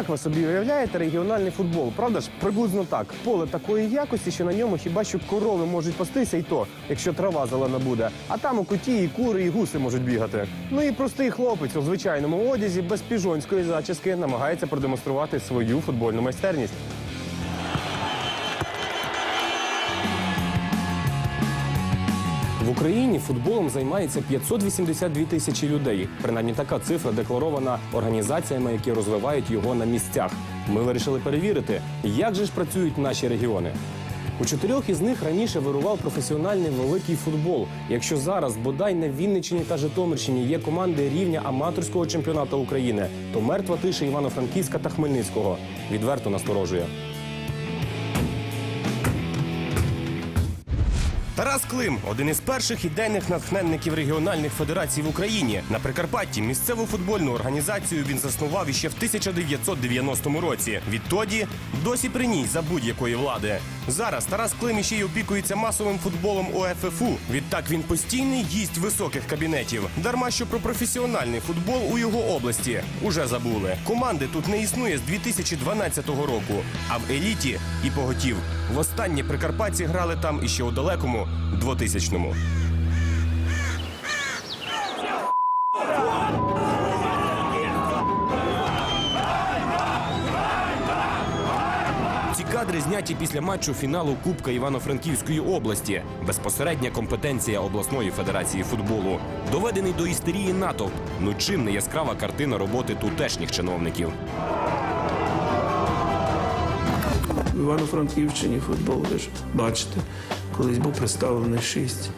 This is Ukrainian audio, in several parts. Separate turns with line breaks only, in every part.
Як ви собі уявляєте регіональний футбол? Правда ж, приблизно так. Поле такої якості, що на ньому хіба що корови можуть пастися, і то, якщо трава зелена буде. А там у куті і кури, і гуси можуть бігати. Ну і простий хлопець у звичайному одязі без піжонської зачіски намагається продемонструвати свою футбольну майстерність. Україні футболом займається 582 тисячі людей. Принаймні така цифра декларована організаціями, які розвивають його на місцях. Ми вирішили перевірити, як же ж працюють наші регіони. У чотирьох із них раніше вирував професіональний великий футбол. Якщо зараз бодай на Вінниччині та Житомирщині є команди рівня аматорського чемпіонату України, то мертва тиша Івано-Франківська та Хмельницького відверто насторожує. Тарас Клим один із перших ідейних натхненників регіональних федерацій в Україні. На Прикарпатті місцеву футбольну організацію він заснував іще в 1990 році. Відтоді досі при ній за будь-якої влади. Зараз Тарас Клим іще й опікується масовим футболом ОФФУ. Відтак він постійний гість високих кабінетів. Дарма що про професіональний футбол у його області уже забули. Команди тут не існує з 2012 року, а в еліті і поготів. Востаннє прикарпатці грали там іще у далекому 2000-му. Кадри зняті після матчу фіналу Кубка Івано-Франківської області. Безпосередня компетенція обласної федерації футболу. Доведений до істерії натовп. Ну чим не яскрава картина роботи тутешніх чиновників.
В Івано-Франківщині футбол, ви ж бачите, колись був представлений шість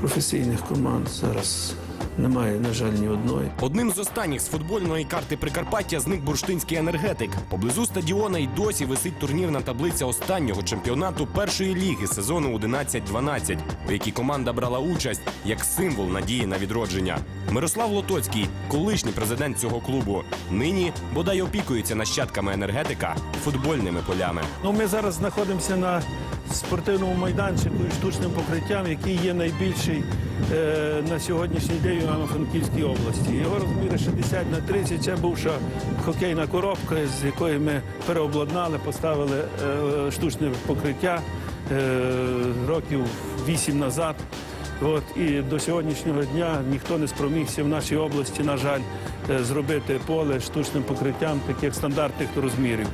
професійних команд. Зараз немає, на жаль, ні одної.
Одним з останніх з футбольної карти Прикарпаття зник бурштинський енергетик. Поблизу стадіона й досі висить турнірна таблиця останнього чемпіонату першої ліги сезону 11-12, у якій команда брала участь як символ надії на відродження. Мирослав Лотоцький, колишній президент цього клубу, нині бодай опікується нащадками енергетика футбольними полями.
Ну, ми зараз знаходимося на спортивному майданчику і штучним покриттям, який є найбільший е, на сьогоднішній день в Івано-Франківській області. Його розміри 60 на 30. Це бувша хокейна коробка, з якої ми переобладнали, поставили е, штучне покриття е, років 8 назад. От і до сьогоднішнього дня ніхто не спромігся в нашій області, на жаль, е, зробити поле штучним покриттям таких стандартних розмірів.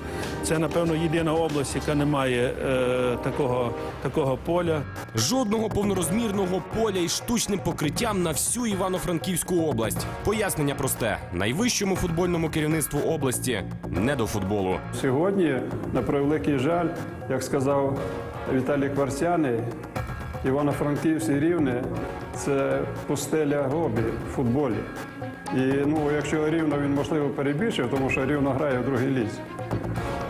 Це, напевно, єдина область, яка не має е, такого, такого поля.
Жодного повнорозмірного поля із штучним покриттям на всю Івано-Франківську область. Пояснення просте: найвищому футбольному керівництву області не до футболу.
Сьогодні, на превеликий жаль, як сказав Віталій Кварцяний, Івано-Франківськ Рівне це пустеля гобі в футболі. І ну, якщо рівно він можливо перебільшив, тому що рівно грає в другій лізі,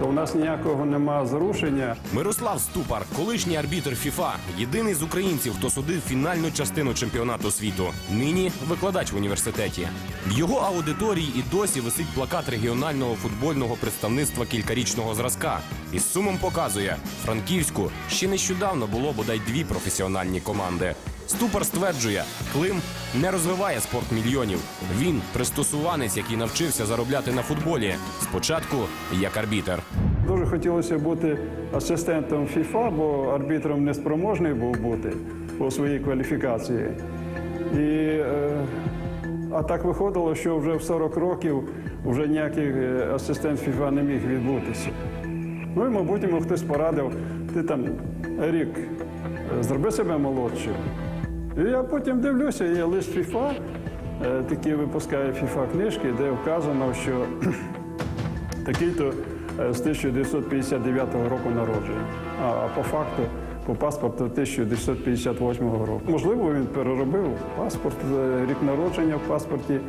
то в нас ніякого нема зрушення.
Мирослав Ступар, колишній арбітр ФІФА, єдиний з українців, хто судив фінальну частину чемпіонату світу. Нині викладач в університеті. В його аудиторії і досі висить плакат регіонального футбольного представництва кількарічного зразка. І з сумом показує, Франківську ще нещодавно було бодай дві професіональні команди. Ступар стверджує, Клим не розвиває спорт мільйонів. Він пристосуванець, який навчився заробляти на футболі. Спочатку як арбітер.
Дуже хотілося бути асистентом ФІФА, бо арбітром неспроможний був бути по своїй кваліфікації. І, е, а так виходило, що вже в 40 років вже ніякий е, асистент ФІФА не міг відбутися. Ну і, мабуть, йому хтось порадив, ти там рік е, зроби себе молодшим. І я потім дивлюся, є лист ФІФА, е, такі випускає ФІФА книжки, де вказано, що такий-то е, з 1959 року народження. А по факту, по паспорту 1958 року. Можливо, він переробив паспорт, е, рік народження в паспорті.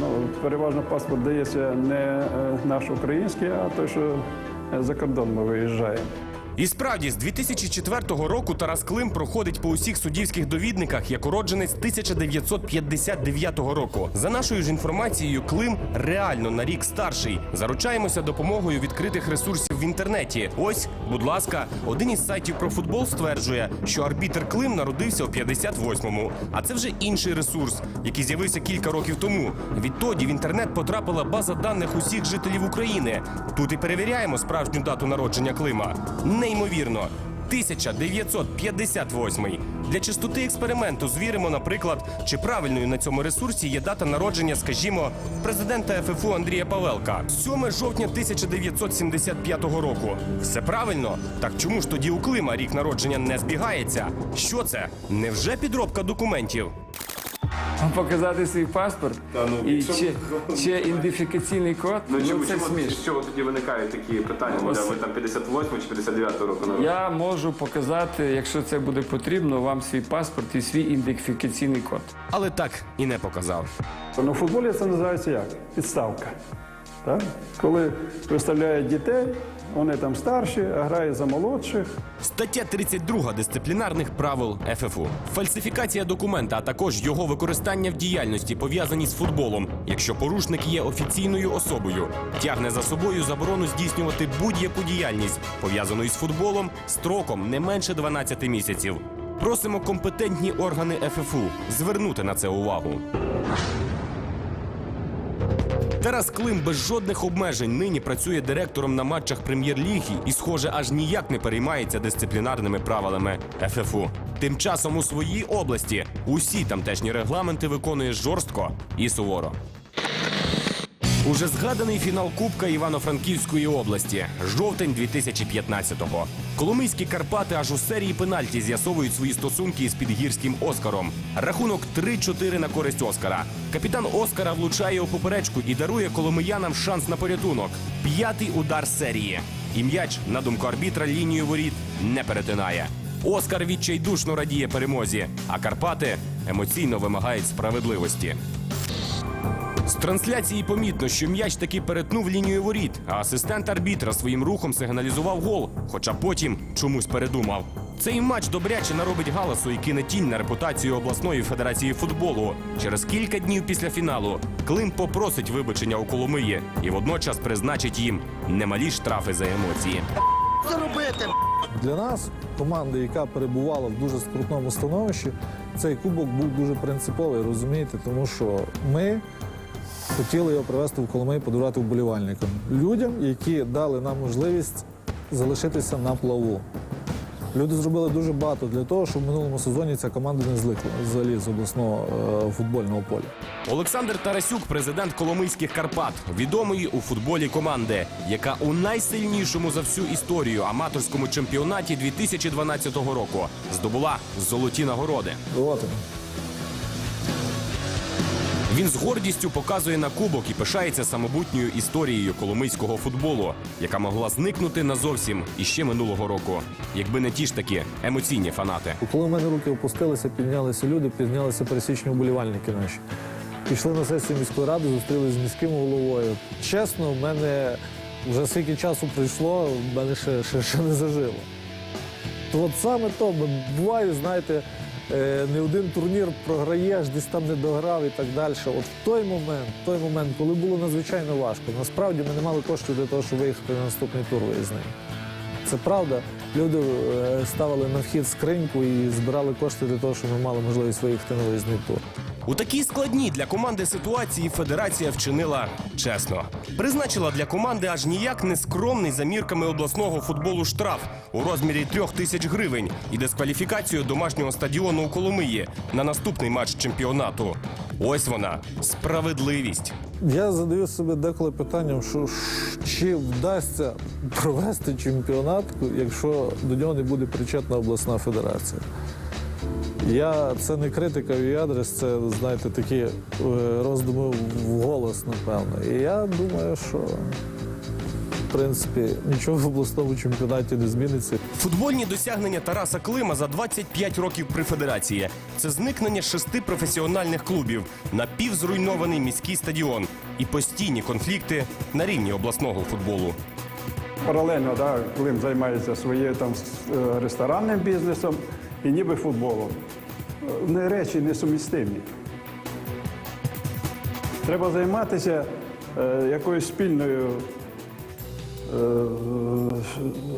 Ну, переважно паспорт дається не наш український, а той, що за кордон ми виїжджаємо.
І справді, з 2004 року Тарас Клим проходить по усіх суддівських довідниках як уродженець 1959 року. За нашою ж інформацією, Клим реально на рік старший. Заручаємося допомогою відкритих ресурсів в інтернеті. Ось, будь ласка, один із сайтів про футбол стверджує, що арбітр Клим народився у 58-му. А це вже інший ресурс, який з'явився кілька років тому. Відтоді в інтернет потрапила база даних усіх жителів України. Тут і перевіряємо справжню дату народження Клима. Неймовірно. 1958. Для чистоти експерименту звіримо, наприклад, чи правильною на цьому ресурсі є дата народження, скажімо, президента ФФУ Андрія Павелка. 7 жовтня 1975 року. Все правильно? Так чому ж тоді у Клима рік народження не збігається? Що це? Невже підробка документів?
Вам показати свій паспорт
ну,
і
якщо-
ще, ще ідентифікаційний код.
Ну, чому,
це
чому,
смішно.
з чого тоді виникають такі питання? Мовляв, ви там 58 чи 59 року народження?
Я можу показати, якщо це буде потрібно, вам свій паспорт і свій ідентифікаційний код.
Але так і не показав.
Ну, в футболі це називається як? Підставка. Так? Коли виставляють дітей, вони там старші, а грають за молодших.
Стаття 32 дисциплінарних правил ФФУ. Фальсифікація документа, а також його використання в діяльності, пов'язані з футболом, якщо порушник є офіційною особою, тягне за собою заборону здійснювати будь-яку діяльність, пов'язану із футболом, строком не менше 12 місяців. Просимо компетентні органи ФФУ звернути на це увагу. Тарас Клим без жодних обмежень нині працює директором на матчах прем'єр-ліги і, схоже, аж ніяк не переймається дисциплінарними правилами ФФУ. Тим часом у своїй області усі тамтешні регламенти виконує жорстко і суворо. Уже згаданий фінал Кубка Івано-Франківської області, жовтень 2015-го. Коломийські Карпати аж у серії пенальті з'ясовують свої стосунки із підгірським Оскаром. Рахунок 3-4 на користь Оскара. Капітан Оскара влучає у поперечку і дарує коломиянам шанс на порятунок. П'ятий удар серії. І м'яч, на думку арбітра, лінію воріт не перетинає. Оскар відчайдушно радіє перемозі, а Карпати емоційно вимагають справедливості. З трансляції помітно, що м'яч таки перетнув лінію воріт, а асистент арбітра своїм рухом сигналізував гол, хоча потім чомусь передумав. Цей матч добряче наробить галасу і кине тінь на репутацію обласної федерації футболу. Через кілька днів після фіналу Клим попросить вибачення у Коломиї і водночас призначить їм немалі штрафи за емоції.
Для нас, команди, яка перебувала в дуже скрутному становищі, цей кубок був дуже принциповий, розумієте, тому що ми хотіли його привезти в Коломий, подарувати вболівальникам. Людям, які дали нам можливість залишитися на плаву. Люди зробили дуже багато для того, щоб в минулому сезоні ця команда не зликла взагалі з обласного е, футбольного поля.
Олександр Тарасюк, президент Коломийських Карпат, відомої у футболі команди, яка у найсильнішому за всю історію аматорському чемпіонаті 2012 року здобула золоті нагороди.
От він.
З гордістю показує на кубок і пишається самобутньою історією коломийського футболу, яка могла зникнути назовсім іще минулого року, якби не ті ж таки емоційні фанати.
Коли в мене руки опустилися, піднялися люди, піднялися пересічні вболівальники наші. Пішли на сесію міської ради, зустрілися з міським головою. Чесно, в мене вже скільки часу пройшло, в мене ще, ще, ще не зажило. От саме то, буває, знаєте, не один турнір програєш, десь там не дограв і так далі. От в той момент, в той момент, коли було надзвичайно важко, насправді ми не мали коштів для того, щоб виїхати на наступний тур виїзний. Це правда. Люди е, ставили на вхід скриньку і збирали кошти для того, щоб ми мали можливість виїхати на виїзний тур.
У такій складній для команди ситуації федерація вчинила чесно. Призначила для команди аж ніяк не скромний за мірками обласного футболу штраф у розмірі трьох тисяч гривень і дискваліфікацію домашнього стадіону у Коломиї на наступний матч чемпіонату. Ось вона справедливість.
Я задаю собі деколи питанням, що чи вдасться провести чемпіонат, якщо до нього не буде причетна обласна федерація. Я це не критика в її адрес, це знаєте такі е, роздуми в голос, напевно. І я думаю, що в принципі нічого в обласному чемпіонаті не зміниться.
Футбольні досягнення Тараса Клима за 25 років при федерації. Це зникнення шести професіональних клубів, напівзруйнований міський стадіон і постійні конфлікти на рівні обласного футболу.
паралельно, да, Клим займається своєю там е, ресторанним бізнесом і ніби футболом. Не речі несумістимі. Треба займатися е, якоюсь спільною е,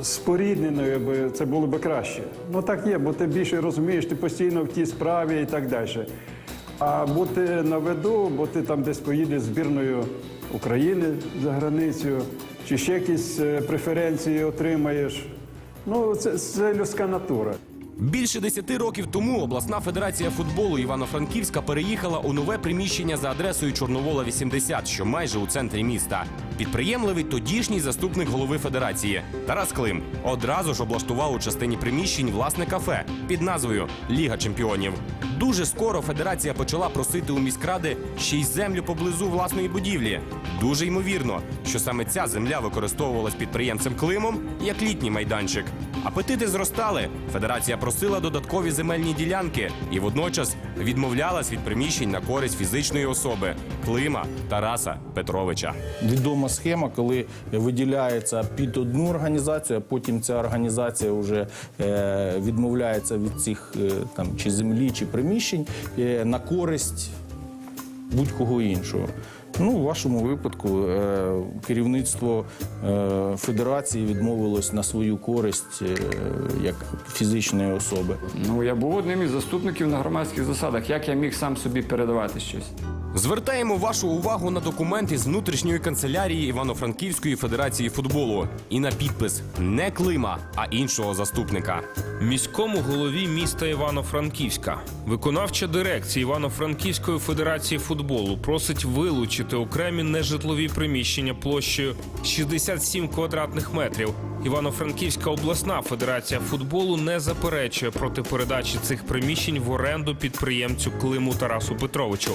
спорідненою, би це було б краще. Ну так є, бо ти більше розумієш, ти постійно в тій справі і так далі. А бути на виду, бо ти там десь поїдеш збірною України за границю, чи ще якісь е, преференції отримаєш. Ну, це, це людська натура.
Більше десяти років тому обласна федерація футболу Івано-Франківська переїхала у нове приміщення за адресою Чорновола 80, що майже у центрі міста. Підприємливий тодішній заступник голови федерації Тарас Клим одразу ж облаштував у частині приміщень власне кафе під назвою Ліга Чемпіонів. Дуже скоро федерація почала просити у міськради ще й землю поблизу власної будівлі. Дуже ймовірно, що саме ця земля використовувалась підприємцем Климом як літній майданчик. Апетити зростали. Федерація просила додаткові земельні ділянки і водночас відмовлялась від приміщень на користь фізичної особи Клима Тараса Петровича.
Відома схема, коли виділяється під одну організацію, а потім ця організація вже е, відмовляється від цих е, там чи землі, чи приміщень е, на користь будь-кого іншого. Ну, у вашому випадку е, керівництво е, федерації відмовилось на свою користь е, як фізичної особи.
Ну я був одним із заступників на громадських засадах. Як я міг сам собі передавати щось?
Звертаємо вашу увагу на документи з внутрішньої канцелярії Івано-Франківської федерації футболу і на підпис не Клима, а іншого заступника.
Міському голові міста Івано-Франківська виконавча дирекція Івано-Франківської федерації футболу просить вилучити окремі нежитлові приміщення площею 67 квадратних метрів. Івано-Франківська обласна федерація футболу не заперечує проти передачі цих приміщень в оренду підприємцю Климу Тарасу Петровичу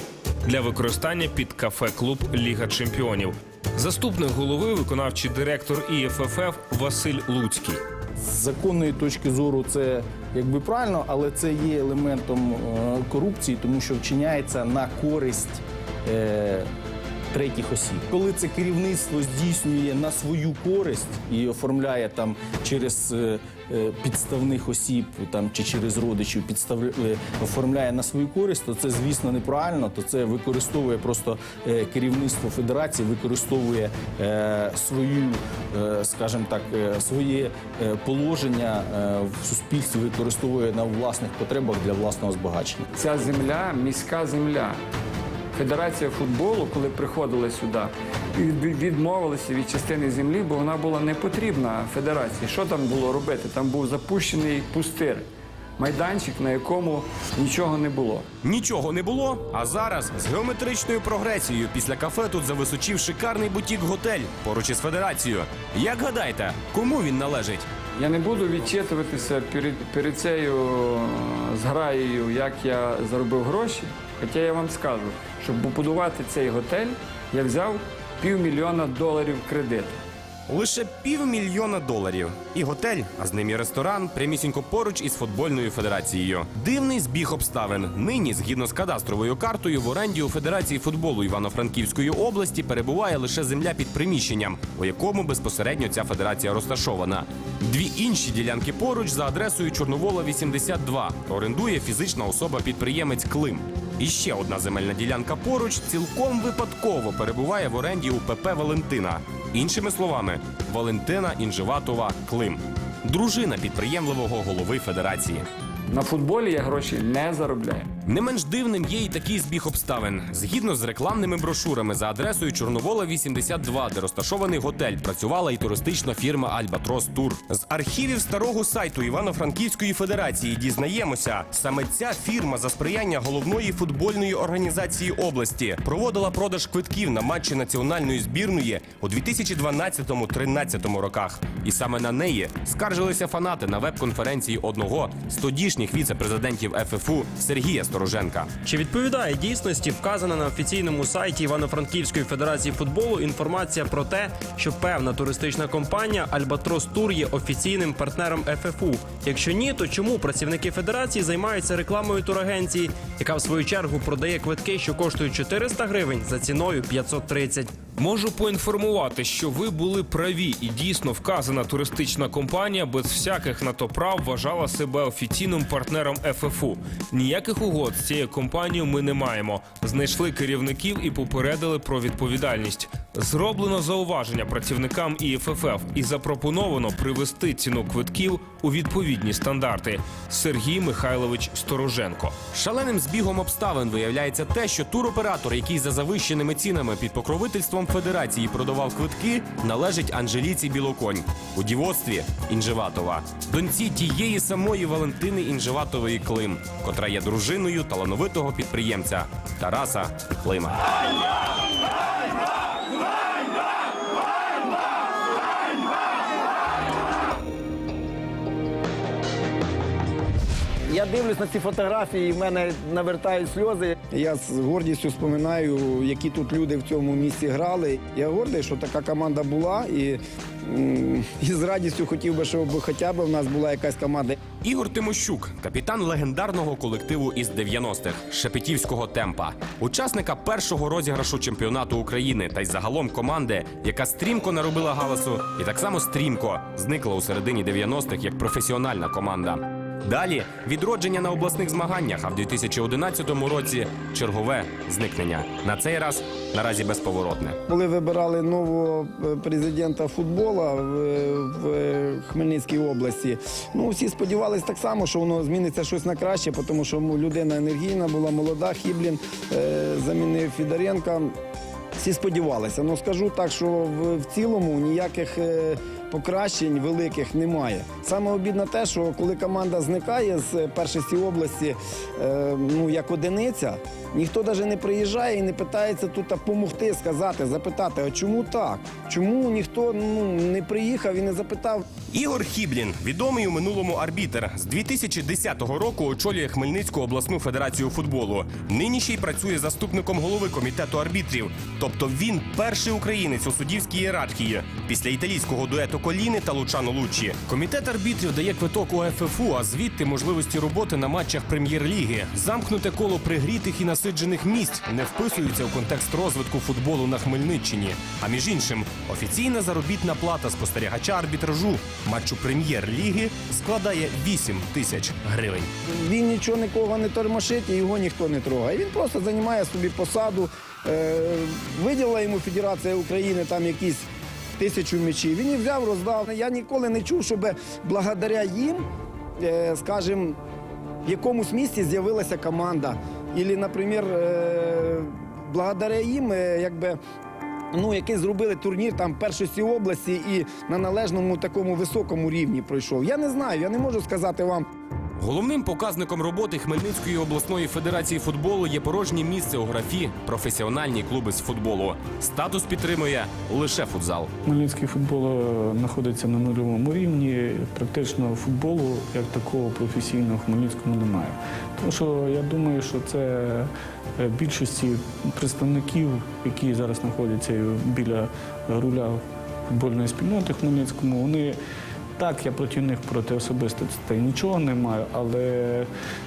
для використання під кафе-клуб Ліга Чемпіонів. Заступник голови, виконавчий директор ІФФФ Василь Луцький.
З законної точки зору це якби правильно, але це є елементом е, корупції, тому що вчиняється на користь е, третіх осіб. Коли це керівництво здійснює на свою користь і оформляє там через е, е, підставних осіб там чи через родичів підстав... е, оформляє на свою користь, то це звісно неправильно. То це використовує просто керівництво федерації, використовує свою, скажімо так, своє положення в суспільстві, використовує на власних потребах для власного збагачення.
Ця земля міська земля. Федерація футболу, коли приходила сюди, від- відмовилася від частини землі, бо вона була не потрібна федерації. Що там було робити? Там був запущений пустир, майданчик, на якому нічого не було.
Нічого не було, а зараз з геометричною прогресією після кафе тут зависочив шикарний бутік-готель поруч із федерацією. Як гадаєте, кому він належить?
Я не буду відчитуватися перед, перед цією е, зграєю, як я заробив гроші. Хоча я вам скажу, щоб побудувати цей готель, я взяв півмільйона доларів кредиту.
Лише півмільйона доларів. І готель, а з ним і ресторан, прямісінько поруч із футбольною федерацією. Дивний збіг обставин. Нині, згідно з кадастровою картою, в оренді у Федерації футболу Івано-Франківської області перебуває лише земля під приміщенням, у якому безпосередньо ця федерація розташована. Дві інші ділянки поруч за адресою Чорновола 82 орендує фізична особа-підприємець Клим. І ще одна земельна ділянка поруч цілком випадково перебуває в оренді у ПП Валентина. Іншими словами, Валентина Інживатова Клим, дружина підприємливого голови федерації.
На футболі я гроші не заробляю.
Не менш дивним є й такий збіг обставин. Згідно з рекламними брошурами за адресою Чорновола 82, де розташований готель, працювала і туристична фірма Альбатрос Тур. З архівів старого сайту Івано-Франківської федерації дізнаємося, саме ця фірма за сприяння головної футбольної організації області проводила продаж квитків на матчі національної збірної у 2012-13 роках. І саме на неї скаржилися фанати на веб-конференції одного з тодішніх віце-президентів ФФУ Сергія Стороженка.
Чи відповідає дійсності вказана на офіційному сайті Івано-Франківської федерації футболу інформація про те, що певна туристична компанія Альбатрос Тур є офіційним партнером ФФУ? Якщо ні, то чому працівники федерації займаються рекламою турагенції, яка в свою чергу продає квитки, що коштують 400 гривень за ціною 530?
Можу поінформувати, що ви були праві, і дійсно вказана туристична компанія без всяких на то прав вважала себе офіційним партнером ФФУ. Ніяких угод з цією компанією ми не маємо. Знайшли керівників і попередили про відповідальність. Зроблено зауваження працівникам ІФФ і запропоновано привести ціну квитків у відповідні стандарти. Сергій Михайлович Стороженко.
Шаленим збігом обставин виявляється те, що туроператор, який за завищеними цінами під покровительством федерації продавав квитки, належить Анжеліці Білоконь у дівоцтві Інжеватова, доньці тієї самої Валентини Інжеватової Клим, котра є дружиною талановитого підприємця Тараса Клима.
Я дивлюсь на ці фотографії, і в мене навертають сльози. Я з гордістю споминаю, які тут люди в цьому місці грали. Я гордий, що така команда була, і, і з радістю хотів би, щоб хоча б в нас була якась команда.
Ігор Тимощук, капітан легендарного колективу із 90-х Шепетівського темпа, учасника першого розіграшу чемпіонату України та й загалом команди, яка стрімко наробила галасу і так само стрімко зникла у середині 90-х як професіональна команда. Далі відродження на обласних змаганнях, а в 2011 році чергове зникнення. На цей раз наразі безповоротне.
Коли вибирали нового е, президента футболу в, в Хмельницькій області, ну всі сподівалися так само, що воно зміниться щось на краще, тому що людина енергійна була молода. Хіблін е, замінив Фідоренка. Всі сподівалися. Ну скажу так, що в, в цілому ніяких е, покращень великих немає. Саме обідно те, що коли команда зникає з першості області, е, ну як одиниця, ніхто навіть не приїжджає і не питається тут допомогти, сказати, запитати, а чому так? Чому ніхто ну, не приїхав і не запитав,
Ігор Хіблін, відомий у минулому арбітер, з 2010 року очолює Хмельницьку обласну федерацію футболу. Нині ще й працює заступником голови комітету арбітрів. Тобто він перший українець у суддівській ієрархії після італійського дуету Коліни та Лучано Луччі. Комітет арбітрів дає квиток у ФФУ, а звідти можливості роботи на матчах прем'єр-ліги. Замкнуте коло пригрітих і насиджених місць не вписується у контекст розвитку футболу на Хмельниччині. А між іншим, офіційна заробітна плата спостерігача арбітражу матчу прем'єр-ліги складає 8 тисяч гривень.
він нічого нікого не тормошить і його ніхто не трогає. Він просто займає собі посаду. Е, виділила йому Федерація України там якісь тисячу м'ячів. Він їх взяв, роздав. Я ніколи не чув, щоб благодаря їм, е, скажімо, в якомусь місті з'явилася команда. Ілі, наприклад, е, благодаря їм, е, якби. Ну, який зробили турнір там першості області і на належному такому високому рівні пройшов. Я не знаю, я не можу сказати вам.
Головним показником роботи Хмельницької обласної федерації футболу є порожнє місце у графі професіональні клуби з футболу. Статус підтримує лише футзал.
Хмельницький футбол е, знаходиться на нульовому рівні. Практично футболу як такого професійного в Хмельницькому немає. Тому що я думаю, що це е, більшості представників, які зараз знаходяться біля руля футбольної спільноти в Хмельницькому, вони. Так, я проти них проти особистостей нічого не маю, але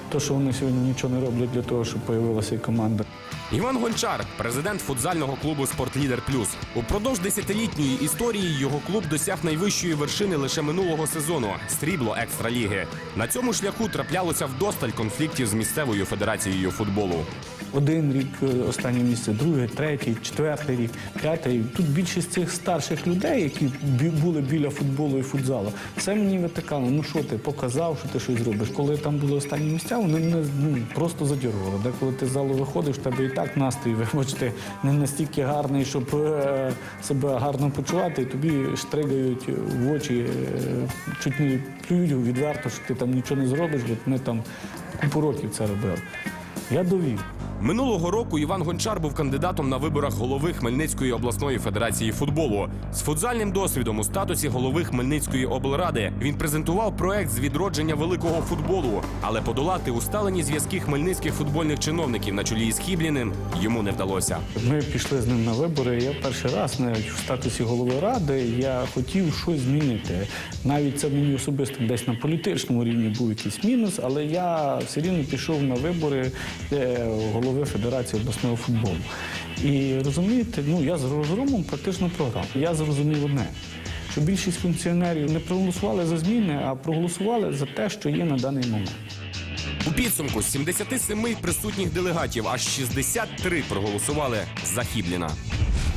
те, що вони сьогодні нічого не роблять для того, щоб з'явилася команда.
Іван Гончар, президент футзального клубу Спортлідер Плюс. Упродовж десятилітньої історії його клуб досяг найвищої вершини лише минулого сезону срібло екстраліги. На цьому шляху траплялося вдосталь конфліктів з місцевою федерацією футболу.
Один рік е, останнє місце, другий, третій, четвертий рік, п'ятий. Тут більшість цих старших людей, які були біля футболу і футзалу, все мені витикало. Ну що ти показав, що ти щось зробиш. Коли там були останні місця, вони мене ну, просто задірували. Де коли ти з залу виходиш, в тебе і так настрій, вибачте, не настільки гарний, щоб е, себе гарно почувати, і тобі штригають в очі, е, чуть не плюють відверто, що ти там нічого не зробиш, бо ми там купу років це робили. Я довів.
Минулого року Іван Гончар був кандидатом на виборах голови Хмельницької обласної федерації футболу. З футзальним досвідом у статусі голови Хмельницької облради він презентував проект з відродження великого футболу, але подолати усталені зв'язки хмельницьких футбольних чиновників на чолі із Хібліним йому не вдалося.
Ми пішли з ним на вибори. Я перший раз навіть в статусі голови ради я хотів щось змінити. Навіть це мені особисто десь на політичному рівні був якийсь мінус, але я все рівно пішов на вибори, де голова голови Федерації обласного футболу. І розумієте, ну я з розгромом практично програв. Я зрозумів одне, що більшість функціонерів не проголосували за зміни, а проголосували за те, що є на даний момент.
У підсумку з 77 присутніх делегатів аж 63 проголосували за Хібліна.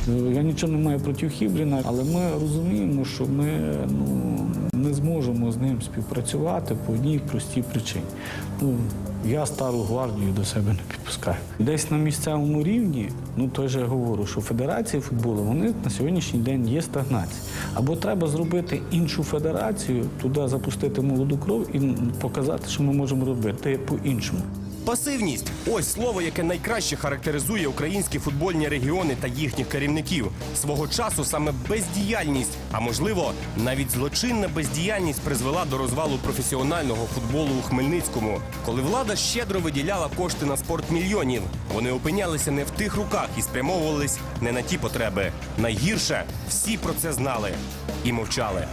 Я нічого не маю проти Хібліна, але ми розуміємо, що ми ну, не зможемо з ним співпрацювати по одній простій причині. Ну, я стару гвардію до себе не підпускаю. Десь на місцевому рівні, ну той же я говорю, що федерації футболу вони на сьогоднішній день є стагнація. Або треба зробити іншу федерацію, туди запустити молоду кров і показати, що ми можемо робити по-іншому.
Пасивність ось слово, яке найкраще характеризує українські футбольні регіони та їхніх керівників. Свого часу саме бездіяльність, а можливо, навіть злочинна бездіяльність призвела до розвалу професіонального футболу у Хмельницькому, коли влада щедро виділяла кошти на спорт мільйонів. Вони опинялися не в тих руках і спрямовувались не на ті потреби. Найгірше всі про це знали і мовчали.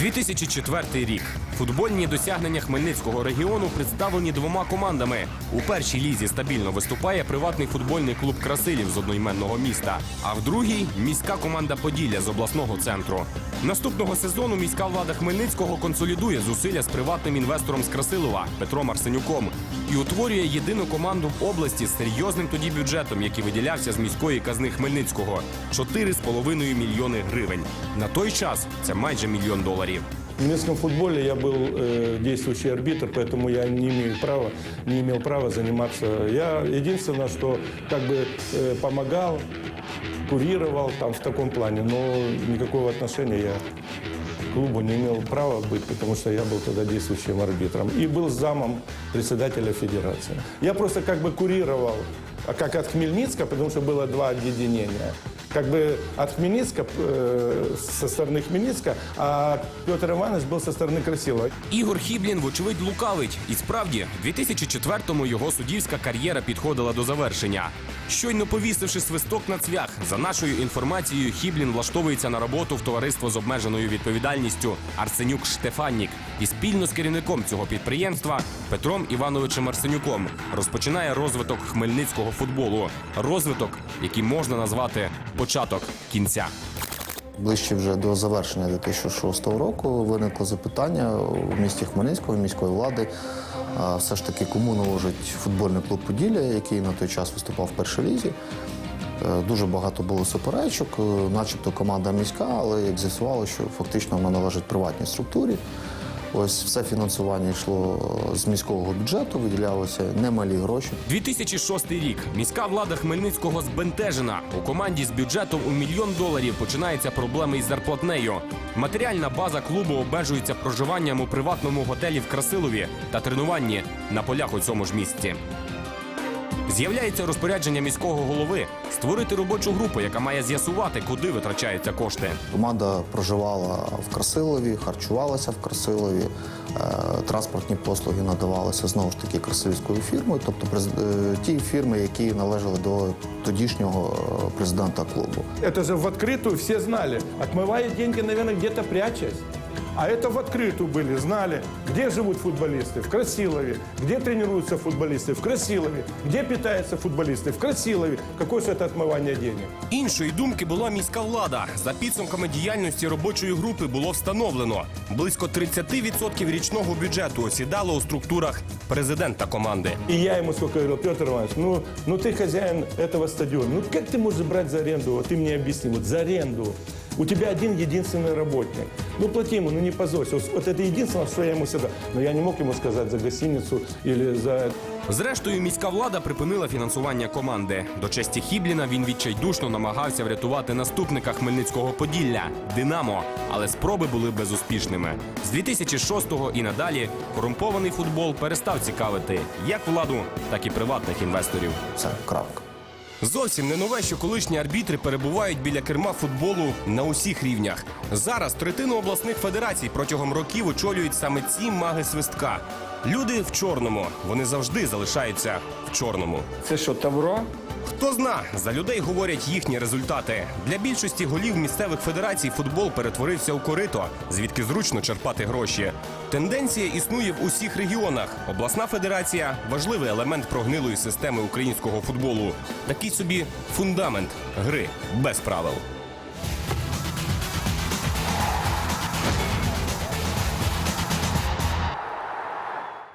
2004 рік. Футбольні досягнення Хмельницького регіону представлені двома командами. У першій лізі стабільно виступає приватний футбольний клуб Красилів з одноіменного міста. А в другій міська команда Поділля з обласного центру. Наступного сезону міська влада Хмельницького консолідує зусилля з приватним інвестором з Красилова Петром Арсенюком і утворює єдину команду в області з серйозним тоді бюджетом, який виділявся з міської казни Хмельницького 4,5 мільйони гривень. На той час це майже мільйон доларів.
В немецком футболе я был э, действующий арбитр, поэтому я не имею права, не имел права заниматься. Я единственное, что как бы э, помогал, курировал там в таком плане, но никакого отношения я клубу не имел права быть, потому что я был тогда действующим арбитром и был замом председателя федерации. Я просто как бы курировал, а как от Хмельницка, потому что было два объединения. Как бы от Хмельницка, э, со стороны Хмельницка, а Петр Иванович был со стороны Красилова.
Ігор Хіблін, вочевидь, лукавить. І справді, в 2004-му його суддівська кар'єра підходила до завершення. Щойно повісивши свисток на цвях, за нашою інформацією, Хіблін влаштовується на роботу в товариство з обмеженою відповідальністю Арсенюк Штефаннік і спільно з керівником цього підприємства Петром Івановичем Арсенюком розпочинає розвиток хмельницького футболу. Розвиток, який можна назвати початок кінця.
Ближче вже до завершення 2006 року виникло запитання у місті Хмельницького, міської влади, все ж таки, кому належить футбольний клуб Поділля, який на той час виступав в першій лізі. Е, Дуже багато було суперечок, е, начебто команда міська, але як з'ясувало, що фактично вона належить приватній структурі. Ось все фінансування йшло е, з міського бюджету, виділялося немалі гроші.
2006 рік. Міська влада Хмельницького збентежена. У команді з бюджетом у мільйон доларів починаються проблеми із зарплатнею. Матеріальна база клубу обмежується проживанням у приватному готелі в Красилові та тренуванні на полях у цьому ж місці. З'являється розпорядження міського голови створити робочу групу, яка має з'ясувати, куди витрачаються кошти.
Команда проживала в Красилові, харчувалася в Красилові, е, транспортні послуги надавалися знову ж таки красилівською фірмою, тобто през- е, ті фірми, які належали до тодішнього е, президента клубу.
Это же в открытую все знали. Отмывая деньги, наверное, где-то прячась. А это в открытую были, знали, где живут футболисты, в Красилове, где тренируются футболисты, в Красилове, где питаются футболисты, в Красилове. Какое же это отмывание денег?
Іншої думки була міська влада. За підсумками діяльності робочої групи було встановлено близько 30% річного бюджету осідало у структурах президента команди.
И я ему сколько говорил, Петр Иванович, ну, ну ты хозяин этого стадиона, ну как ты можешь брать за аренду? Вот ты мне объясни, вот за аренду. У тебя один единственный работник. Ну плати ему, ну не позорься. Вот, это единственное, что я ему сказал. Но я не мог ему сказать за гостиницу или за
Зрештою, міська влада припинила фінансування команди. До честі Хібліна він відчайдушно намагався врятувати наступника Хмельницького Поділля Динамо, але спроби були безуспішними. З 2006-го і надалі корумпований футбол перестав цікавити як владу, так і приватних інвесторів.
Все, крапка.
Зовсім не нове, що колишні арбітри перебувають біля керма футболу на усіх рівнях. Зараз третину обласних федерацій протягом років очолюють саме ці маги свистка.
Люди в чорному. Вони завжди залишаються в чорному.
Це що, Тавро?
Хто зна, за людей говорять їхні результати. Для більшості голів місцевих федерацій футбол перетворився у корито, звідки зручно черпати гроші. Тенденція існує в усіх регіонах. Обласна федерація важливий елемент прогнилої системи українського футболу. Такий собі фундамент гри без правил.